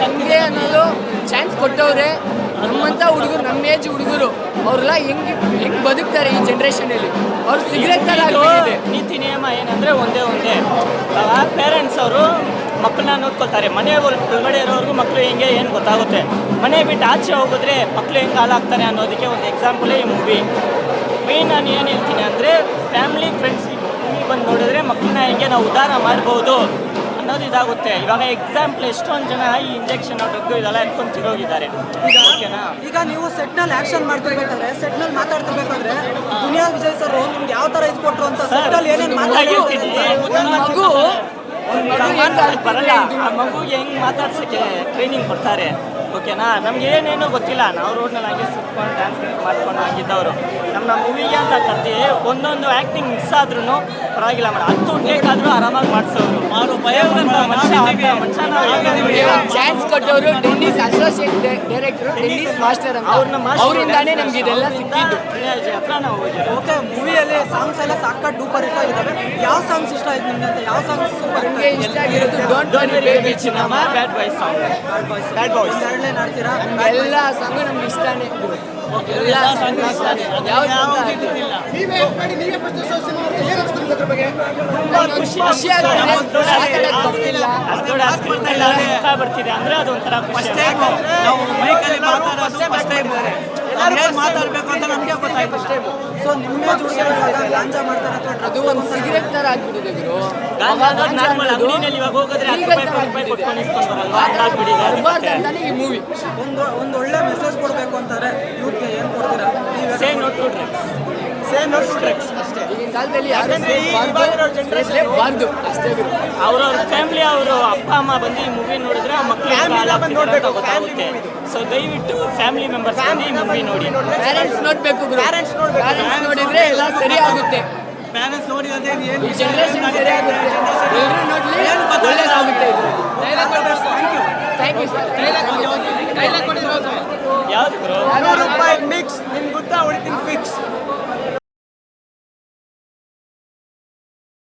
ಹಂಗೆ ಅನ್ನೋದು ಚಾನ್ಸ್ ಕೊಟ್ಟವ್ರೆ. ನಮ್ಮಂತ ಹುಡುಗರು ನಮ್ಮ ಏಜ್ ಹುಡುಗರು ಅವ್ರೆಲ್ಲ ಹೆಂಗ್ ಹೆಂಗ್ ಬದುಕ್ತಾರೆ ಈ ಜನ್ರೇಷನಲ್ಲಿ ಅವ್ರು ಸಿಗರೇಟ್ ನೀತಿ ನಿಯಮ ಏನಂದ್ರೆ ಒಂದೇ ಒಂದೇ. ಪೇರೆಂಟ್ಸ್ ಅವರು ಮಕ್ಕಳನ್ನ ನೋಡ್ಕೊಳ್ತಾರೆ. ಮನೆ ಒಳ- ಒಳಗಡೆ ಇರೋರ್ಗು ಮಕ್ಕಳು ಹೆಂಗೆ ಏನು ಗೊತ್ತಾಗುತ್ತೆ? ಮನೆ ಬಿಟ್ಟು ಆಚೆ ಹೋಗಿದ್ರೆ ಮಕ್ಕಳು ಹೆಂಗೆ ಹಾಲಾಗ್ತಾರೆ ಅನ್ನೋದಕ್ಕೆ ಒಂದು ಎಕ್ಸಾಂಪಲೇ ಈ ಮೂವಿ ಮೇನ್ ನಾನು ಏನು ಹೇಳ್ತೀನಿ ಅಂದರೆ ಫ್ಯಾಮಿಲಿ ಫ್ರೆಂಡ್ಸ್ ಬಂದು ನೋಡಿದ್ರೆ ಮಕ್ಕಳನ್ನ ಹೆಂಗೆ ನಾವು ಉದ್ಧಾರ ಮಾಡ್ಬೋದು ಅನ್ನೋದು ಇದಾಗುತ್ತೆ. ಇವಾಗ ಎಕ್ಸಾಂಪಲ್ ಎಷ್ಟೊಂದು ಜನ ಈ ಇಂಜೆಕ್ಷನ್ ಡ್ರಗ್ ಇದೆಲ್ಲ ಎತ್ಕೊಂಡು ತಿರೋಗಿದ್ದಾರೆ. ಈಗ ಓಕೆನಾ ಈಗ ನೀವು ಸೆಟ್ನಲ್ಲಿ ಆಕ್ಷನ್ ಮಾಡ್ತಿರ್ಬೇಕಾದ್ರೆ ಸೆಟ್ನಲ್ಲಿ ಮಾತಾಡ್ತಿರ್ಬೇಕಾದ್ರೆ ದುನಿಯಾ ವಿಜಯ್ ಸರ್ ನಿಮ್ಗೆ ಯಾವ ಥರ ಇದು ಕೊಟ್ಟರು ಅಂತ ಸೆಟ್ನಲ್ಲಿ ಏನೇನು ಮಗು ಮಗು ಮಾತಾಡಕ್ ಬರಲ್ಲ ಆ ಮಗುಗೆ ಹೆಂಗ್ ಮಾತಾಡ್ಸಕ್ಕೆ ಟ್ರೈನಿಂಗ್ ಕೊಡ್ತಾರೆ? ಓಕೆನಾ? ನಮ್ಗೆ ಏನೇನು ಗೊತ್ತಿಲ್ಲ. ನಾವು ರೋಡ್ನಲ್ಲಿ ಹಾಗೆ ಸುತ್ಕೊಂಡು ಡ್ಯಾನ್ಸ್ ಮಾಡ್ಕೊಂಡು ಆಗಿದ್ದವರು. ನಮ್ಮ ಮೂವಿಗೆ ಅಂತ ಕತ್ತಿ ಒಂದೊಂದು ಆ್ಯಕ್ಟಿಂಗ್ ಮಿಸ್ ಆದ್ರೂ ಪರವಾಗಿಲ್ಲ ಮೇಡಮ್ ಹತ್ತು ಟೇಕ್ ಆದರೂ ಆರಾಮಾಗಿ ಮಾಡಿಸೋರು. ಚಾನ್ಸ್ ಕೊಟ್ಟವರು Dennis associate director Dennis master ಅವ್ರನ್ನ ಅವರಿಂದಾನೇ ನಮ್ಗೆ ಇದೆಲ್ಲ ಸಿಕ್ಕಿದ್ದು. ಹತ್ರ ನಾವು ಓಕೆ ಮೂವಿಯಲ್ಲಿ ಸಾಂಗ್ಸ್ ಎಲ್ಲ ಸಾಕಷ್ಟು ಡೂಪರ್ ಇಷ್ಟ ಆಗಿದ್ದಾವೆ ಯಾವ ಸಾಂಗ್ಸ್ ಇಷ್ಟ ಆಯ್ತು ನಿಮ್ಗೆ ಅಂತ? ಯಾವ ಸಾಂಗ್ಸ್ ಸೂಪರ್ ಇಷ್ಟ ಆಗಿರೋದು don't bad boy song bad boys ಎರಡು ಲೈನ್ ಆಡ್ತೀರಾ ಎಲ್ಲ ಸಾಂಗು ನಮ್ಗೆ ಇಷ್ಟನೇ. ಎಲ್ಲ ಸಾಂಗು ಬರ್ತಿದೆ ಅಂದ್ರೆ ನಾವು ಮೈಕಲ್ಲಿ ಮಾತಾಡೋದು ಫಸ್ಟ್ ಟೈಮ್ ಏನ್ ಮಾತಾಡ್ಬೇಕು ಅಂತ ನಮಗೆ ಗೊತ್ತಾಯ್ತು. ಸೊ ನಿಮ್ಮ ಗಾಂಜಾ ಮಾಡ್ತಾರೆ ಅಥವಾ ಅದು ಒಂದು ಸಿಗರೆಟ್ ತರ ಆಗ್ಬಿಟ್ಟಿದೆ ಗುರು. ನಾರ್ಮಲ್ ಅಂಗಡಿನಲ್ಲಿ ಇವಾಗ ಹೋಗೋದ್ರೆ ಅಂತಾನೆ ಈ ಮೂವಿ ಒಂದು ಒಂದು ಒಳ್ಳೆ ಮೆಸೇಜ್ ಕೊಡಬೇಕು ಅಂತಾರೆ. ಯೂತ್ಗೆ ಏನು ಕೊಡ್ತೀರಾ? Say not to drugs say not to drugs ಅಷ್ಟೇ. ಈಗಿನ ಕಾಲದಲ್ಲಿ ಯಾರು ಬಾರ್ದು ಅಷ್ಟೇ ಅವ್ರವ್ರ ಫ್ಯಾಮಿಲಿ ಅವರು ಅಪ್ಪ ಅಮ್ಮ ಬಂದು ಈ ಮೂವಿ ನೋಡಿದ್ರೆ ಮಕ್ಕಳು ಗೊತ್ತಾಗುತ್ತೆ. ಸೊ ದಯವಿಟ್ಟು ಫ್ಯಾಮಿಲಿ ಮೆಂಬರ್ಸ್ ಬಂದು ಈ ಮೂವಿ ನೋಡಿ. ಪ್ಯಾರೆಂಟ್ಸ್ ನೋಡ್ಬೇಕು ಗುರು. ಪ್ಯಾರೆಂಟ್ಸ್ ನೋಡಿದ್ರೆ ಎಲ್ಲ ಸರಿ ಆಗುತ್ತೆ. ಪ್ಯಾರೆಂಟ್ಸ್ ನೋಡಿ ಅದೇ ಏನು ಜನರೇಷನ್ ಸರಿ ಆಗುತ್ತೆ. ಯಾವ್ದು ಗುರು ರೂಪಾಯಿ ಮಿಕ್ಸ್ ನಿಮ್ಗೆ ಗೊತ್ತಾ ಹೊಡಿತೀನಿ